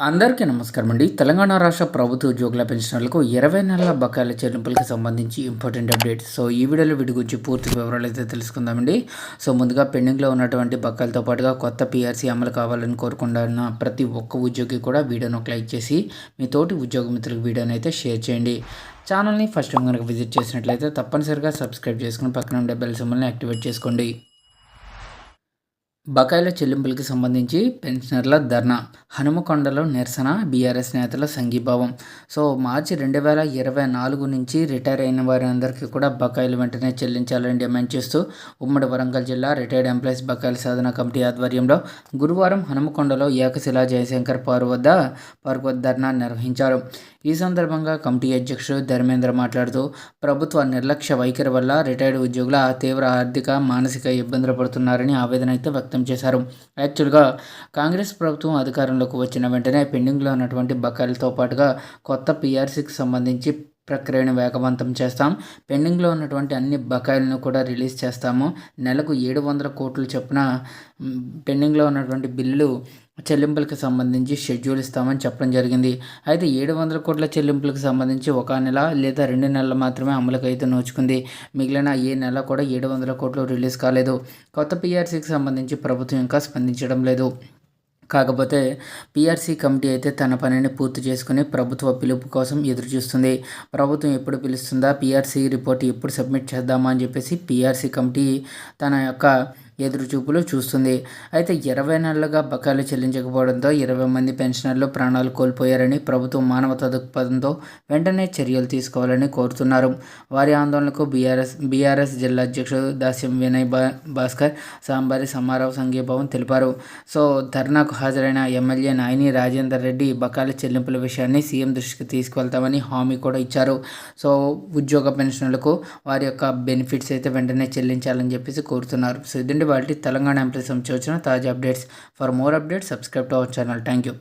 అందరికీ నమస్కారం అండి. తెలంగాణ రాష్ట్ర ప్రభుత్వ ఉద్యోగుల పెన్షనర్లకు ఇరవై నెలల బకాయిల చెల్లింపులకు సంబంధించి ఇంపార్టెంట్ అప్డేట్ సో ఈ వీడియోలో వీటి గురించి పూర్తి వివరాలు అయితే తెలుసుకుందామండి. సో ముందుగా పెండింగ్లో ఉన్నటువంటి బకాయిలతో పాటుగా కొత్త పీఆర్సీ అమలు కావాలని కోరుకుంటున్న ప్రతి ఒక్క ఉద్యోగి కూడా వీడియోను లైక్ చేసి మీ తోటి ఉద్యోగ మిత్రులకు వీడియోని అయితే షేర్ చేయండి. ఛానల్ని ఫస్ట్ టైం కనుక విజిట్ చేసినట్లయితే తప్పనిసరిగా సబ్స్క్రైబ్ చేసుకుని పక్కన ఉండే బెల్ సింబల్ని యాక్టివేట్ చేసుకోండి. బకాయిల చెల్లింపులకు సంబంధించి పెన్షనర్ల ధర్నా. హనుమకొండలో నిరసన బీఆర్ఎస్ నేతల సంఘీభావం. సో మార్చి రెండు వేల ఇరవై నాలుగు నుంచి రిటైర్ అయిన వారి అందరికీ కూడా బకాయిలు వెంటనే చెల్లించాలని డిమాండ్ చేస్తూ ఉమ్మడి వరంగల్ జిల్లా రిటైర్డ్ ఎంప్లాయీస్ బకాయిల సాధన కమిటీ ఆధ్వర్యంలో గురువారం హనుమకొండలో ఏకశిలా జయశంకర్ పార్క్ వద్ద పార్క్ వద్ద ధర్నా నిర్వహించారు. ఈ సందర్భంగా కమిటీ అధ్యక్షుడు ధర్మేంద్ర మాట్లాడుతూ ప్రభుత్వ నిర్లక్ష్య వైఖరి వల్ల రిటైర్డ్ ఉద్యోగుల తీవ్ర ఆర్థిక మానసిక ఇబ్బందులు పడుతున్నారని ఆవేదన అయితే వ్యక్తం చేశారు. యాక్చువల్గా కాంగ్రెస్ ప్రభుత్వం అధికారంలోకి వచ్చిన వెంటనే పెండింగ్లో ఉన్నటువంటి బకాయిలతో పాటుగా కొత్త పీఆర్సీకి సంబంధించి ప్రక్రియను వేగవంతం చేస్తాం. పెండింగ్లో ఉన్నటువంటి అన్ని బకాయిలను కూడా రిలీజ్ చేస్తాము. నెలకు ఏడు వందల కోట్లు చొప్పున పెండింగ్లో ఉన్నటువంటి బిల్లు చెల్లింపులకు సంబంధించి షెడ్యూల్ ఇస్తామని చెప్పడం జరిగింది. అయితే ఏడు వందల కోట్ల చెల్లింపులకు సంబంధించి ఒక నెల లేదా రెండు నెలలు మాత్రమే అమలుకు అయితే నోచుకుంది. మిగిలిన ఏ నెల కూడా ఏడు వందల కోట్లు రిలీజ్ కాలేదు. కొత్త పీఆర్సీకి సంబంధించి ప్రభుత్వం ఇంకా స్పందించడం లేదు. కాకపోతే పీఆర్సీ కమిటీ అయితే తన పనిని పూర్తి చేసుకుని ప్రభుత్వ పిలుపు కోసం ఎదురుచూస్తుంది. ప్రభుత్వం ఎప్పుడు పిలుస్తుందా? పీఆర్సీ రిపోర్ట్ ఎప్పుడు సబ్మిట్ చేద్దామా అని చెప్పేసి పీఆర్సీ కమిటీ తన యొక్క ఎదురుచూపులు చూస్తుంది. అయితే ఇరవై నెలలుగా బకాయిలు చెల్లించకపోవడంతో ఇరవై మంది పెన్షనర్లు ప్రాణాలు కోల్పోయారని ప్రభుత్వం మానవతా దృక్పథంతో వెంటనే చర్యలు తీసుకోవాలని కోరుతున్నారు. వారి ఆందోళనకు బీఆర్ఎస్ బీఆర్ఎస్ జిల్లా అధ్యక్షుడు దాస్యం వినయ్ బా భాస్కర్ సాంబారి సమారావు సంఘీభావం తెలిపారు. సో ధర్నాకు హాజరైన ఎమ్మెల్యే నాయని రాజేందర్ రెడ్డి బకాయిల చెల్లింపుల విషయాన్ని సీఎం దృష్టికి తీసుకువెళ్తామని హామీ కూడా ఇచ్చారు. సో ఉద్యోగ పెన్షన్లకు వారి యొక్క బెనిఫిట్స్ అయితే వెంటనే చెల్లించాలని చెప్పేసి కోరుతున్నారు. సో ఇదండి ఇవాళ తెలంగాణ ఎంప్లాయీస్ సంబంధించి వచ్చిన తాజా updates. For more updates subscribe to our channel thank you